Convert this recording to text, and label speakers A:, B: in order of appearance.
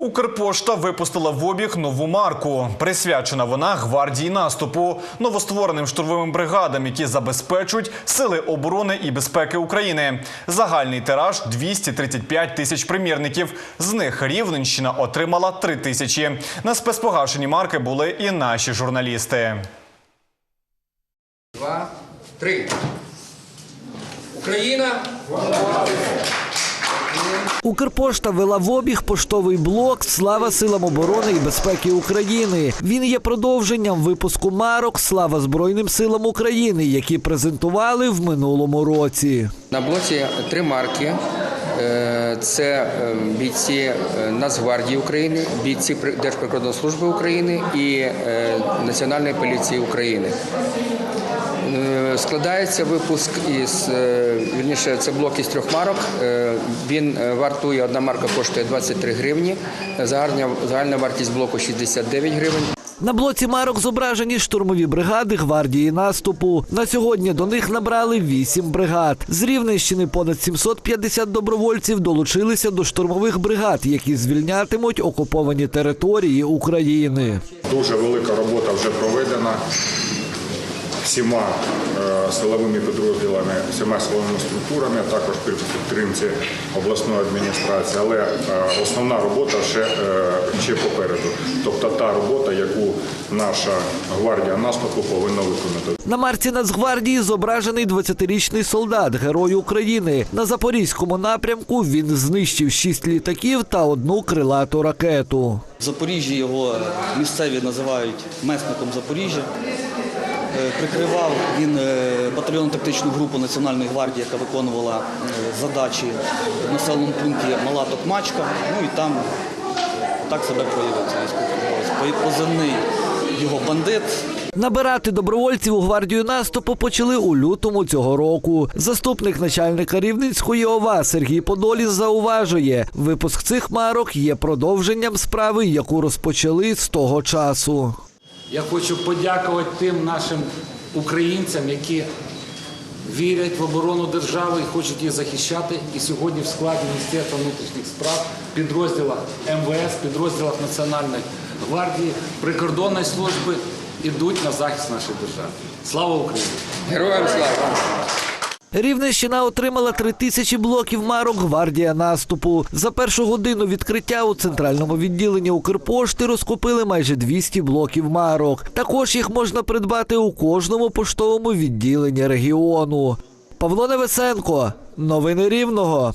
A: Укрпошта випустила в обіг нову марку. Присвячена вона гвардії наступу, новоствореним штурмовим бригадам, які забезпечують сили оборони і безпеки України. Загальний тираж 235 тисяч примірників. З них Рівненщина отримала 3 тисячі. На спецпогашені марки були і наші журналісти.
B: Два, три. Україна.
C: Укрпошта вела в обіг поштовий блок Слава силам оборони і безпеки України. Він є продовженням випуску марок Слава Збройним силам України, які презентували в минулому році.
B: На блоці три марки. Е, Це е, бійці е, Нацгвардії України, бійці При- Держприкордонслужби України і е, Національної поліції України. Складається випуск із вірніше, це блок із трьох марок. Він вартує, одна марка коштує 23 гривні. Загальна вартість блоку 69 гривень.
C: На блоці марок зображені штурмові бригади гвардії наступу. На сьогодні до них набрали вісім бригад. З Рівненщини понад 750 добровольців долучилися до штурмових бригад, які звільнятимуть окуповані території України.
D: Дуже велика робота вже проведена всіма е, силовими підрозділами, всіма силовими структурами, а також при підтримці обласної адміністрації. Але е, основна робота ще, е, ще попереду. Тобто та робота, яку наша гвардія наступу повинна виконати.
C: На марці Нацгвардії зображений 20-річний солдат, герой України. На запорізькому напрямку він знищив шість літаків та одну крилату ракету.
E: В Запоріжжі його місцеві називають месником Запоріжжя. Прикривав він е, батальйонну тактичну групу Національної гвардії, яка виконувала е, задачі в населеному пункті Мала Токмачка. Ну і там так себе проявив Позивний його бандит.
C: Набирати добровольців у гвардію наступу почали у лютому цього року. Заступник начальника Рівненської ОВА Сергій Подоліс зауважує, випуск цих марок є продовженням справи, яку розпочали з того часу.
F: Я хочу подякувати тим нашим українцям, які вірять в оборону держави і хочуть її захищати. І сьогодні в складі Міністерства внутрішніх справ, підрозділах МВС, підрозділах Національної гвардії, прикордонної служби йдуть на захист нашої держави. Слава Україні!
B: Героям слава!
C: Рівненщина отримала три тисячі блоків марок гвардія наступу. За першу годину відкриття у центральному відділенні Укрпошти розкупили майже 200 блоків марок. Також їх можна придбати у кожному поштовому відділенні регіону. Павло Невесенко, новини Рівного.